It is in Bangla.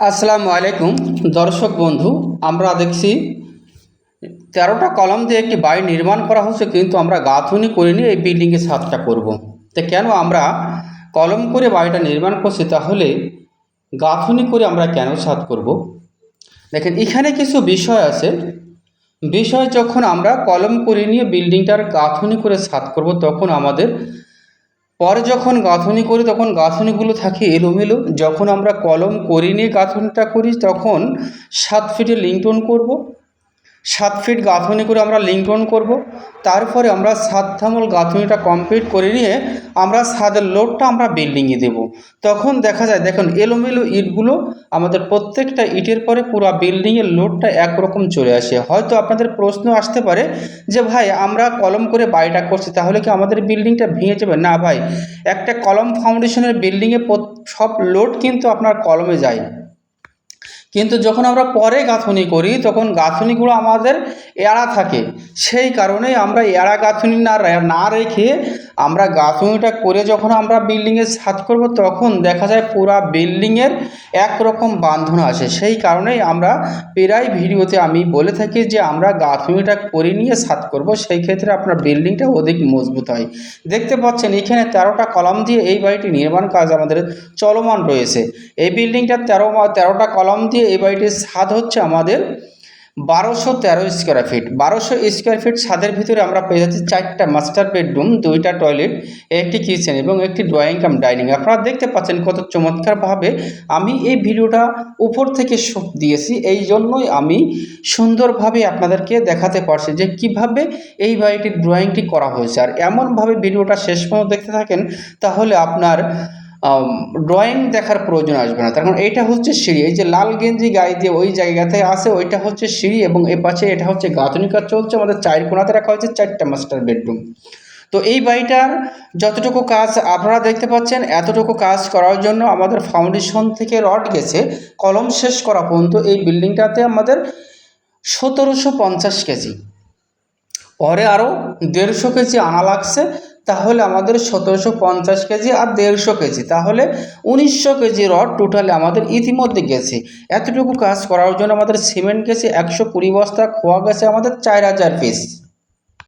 আসসালামু আলাইকুম দর্শক বন্ধু, আমরা দেখছি, তেরোটা কলম দিয়ে একটি বাড়ি নির্মাণ করা হচ্ছে কিন্তু আমরা গাঁথুনি করিনি, এই বিল্ডিংয়ের ছাদটা করব। তো কেন আমরা কলম করে বাড়িটা নির্মাণ করছি, তাহলে গাঁথুনি করে আমরা কেন ছাদ করব। দেখেন, এখানে কিছু বিষয় আছে বিষয় যখন আমরা কলম করে নিয়ে বিল্ডিংটার গাঁথুনি করে ছাদ করব, তখন আমাদের পরে যখন গাঁথনি করি, তখন গাঁথনিগুলো থাকে এলোমেলো। যখন আমরা কলম করে নিয়ে গাঁথনিটা করি, তখন সাত ফিটে লিংটন করব। সাত ফিট গাঁথনি করে আমরা লিঙ্কন করব। তারপরে আমরা সাত থামল গাঁথনিটা কমপ্লিট করে নিয়ে আমরা সাদের লোডটা আমরা বিল্ডিংয়ে দেব। তখন দেখা যায়, দেখুন, এলোমেলো ইটগুলো আমাদের প্রত্যেকটা ইটের পরে পুরো বিল্ডিংয়ের লোডটা একরকম চলে আসে। হয়তো আপনাদের প্রশ্ন আসতে পারে যে, ভাই, আমরা কলম করে বাড়িটা করছি, তাহলে কি আমাদের বিল্ডিংটা ভেঙে যাবে? না, ভাই, একটা কলম ফাউন্ডেশনের বিল্ডিংয়ে সব লোড কিন্তু আপনার কলমে যায়। কিন্তু যখন আমরা পরে গাঁথনি করি, তখন গাঁথনিগুলো আমাদের এড়া থাকে। সেই কারণেই আমরা এড়া গাঁথনি না না রেখে আমরা গাঁথনিটা করে যখন আমরা বিল্ডিংয়ে ছাদ করব, তখন দেখা যায় পুরা বিল্ডিংয়ের একরকম বান্ধন আসে সেই কারণেই আমরা প্রায় ভিডিওতে আমি বলে থাকি যে, আমরা গাঁথনিটা করে নিয়ে ছাদ করব, সেই ক্ষেত্রে আপনার বিল্ডিংটা অধিক মজবুত হয়। দেখতে পাচ্ছেন, এখানে তেরোটা কলাম দিয়ে এই বাড়িটি নির্মাণ কাজ আমাদের চলমান রয়েছে। এই বিল্ডিংটা তেরো, তেরোটা কলাম দিয়ে এই বাড়িটির ছাদ হচ্ছে আমাদের বারোশো তেরো স্কোয়ার ফিট বারোশো স্কোয়ার ফিট ছাদের ভিতরে আমরা পেয়ে যাচ্ছি চারটা মাস্টার বেডরুম দুইটা টয়লেট একটি কিচেন এবং একটি ড্রয়িং কাম ডাইনিং আপনারা দেখতে পাচ্ছেন কত চমৎকারভাবে আমি এই ভিডিওটা উপর থেকে শুট দিয়েছি। এই জন্যই আমি সুন্দরভাবে আপনাদেরকে দেখাতে পারছি যে কীভাবে এই বাড়িটির ড্রয়িংটি করা হয়েছে। আর এমনভাবে ভিডিওটা শেষ পর্যন্ত দেখতে থাকেন, তাহলে আপনার ড্রয়িং দেখার প্রয়োজন আসবে না। তার কারণ এইটা হচ্ছে সিঁড়ি। এই যে লাল গেঞ্জি গায়ে দিয়ে ওই জায়গাতে আছে, ওইটা হচ্ছে সিঁড়ি এবং এ পাশে এটা হচ্ছে গাঁথনি কাজ চলছে। আমাদের চার কোনাতে রাখা হয়েছে চারটা মাস্টার বেডরুম তো এই বাড়িটার যতটুকু কাজ আপনারা দেখতে পাচ্ছেন, এতটুকু কাজ করার জন্য আমাদের ফাউন্ডেশন থেকে রড গেছে। কলম শেষ করা পর্যন্ত এই বিল্ডিংটাতে আমাদের সতেরোশো পঞ্চাশ কেজি। পরে আরও দেড়শো কেজি আনা লাগছে। তাহলে আমাদের সতেরোশো পঞ্চাশ কেজি আর দেড়শো কেজি। তাহলে উনিশশো কেজি রড টোটালে আমাদের ইতিমধ্যে গেছে। এতটুকু কাজ করার জন্য আমাদের সিমেন্ট গেছে, একশো কুড়ি বস্তা, খোয়া গেছে আমাদের চার হাজার পিস